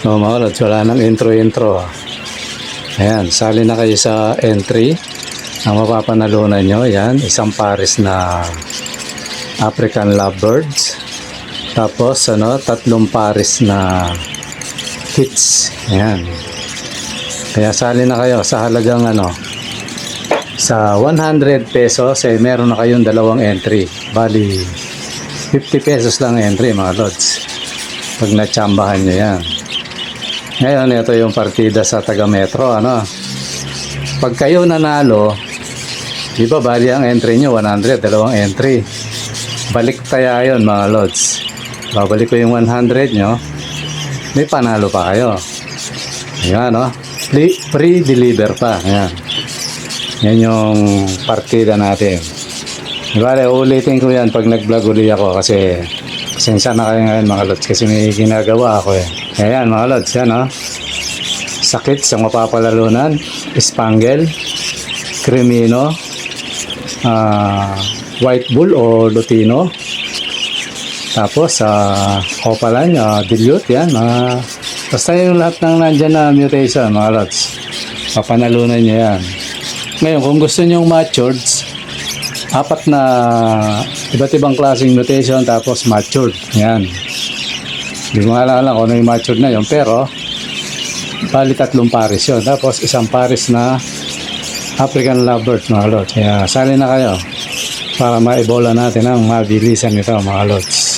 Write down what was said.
Oh, mga lods, wala nang intro-intro. ah. Ayan, sali na kayo sa entry. Ang mapapanalunan nyo, yan, isang pares na African lovebirds. Tapos, ano, tatlong pares na kits. Ayan. Kaya sali na kayo sa halagang ano, sa 100 pesos, eh, meron na kayong dalawang entry. Bali, 50 pesos lang ang entry, mga lods. Pag natsambahan nyo yan. Ngayon, ito yung partida sa taga Metro, ano. Pag kayo nanalo, di ba bali ang entry nyo, 100, dalawang entry. Balik kaya yun, mga lods. Babalik ko yung 100 nyo, may panalo pa kayo. Ayan, no? Free, free deliver pa. Ayan. Yan yung partida natin. Bale, ulitin ko yan pag nag-vlog uli ako kasi pasensya na kayo ngayon mga lods kasi may ginagawa ako eh. Ayan mga lods, yan oh. Sakit sa mapapalalunan, Spangle, Cremino, ah, White Bull o Lutino. Tapos sa Opalan, uh, Dilute, yan. Mga, basta yung lahat ng nandyan na mutation, mga lods. Papanalunan nyo yan. Ngayon, kung gusto nyo matured, apat na iba't ibang klaseng mutation tapos matured. Yan. Hindi ko alala kung ano yung matured na yun. Pero, bali tatlong pares yun. Tapos, isang pares na African lovebird, mga lods. Kaya, sali na kayo para maibola natin ang mabilisan nito, mga lods.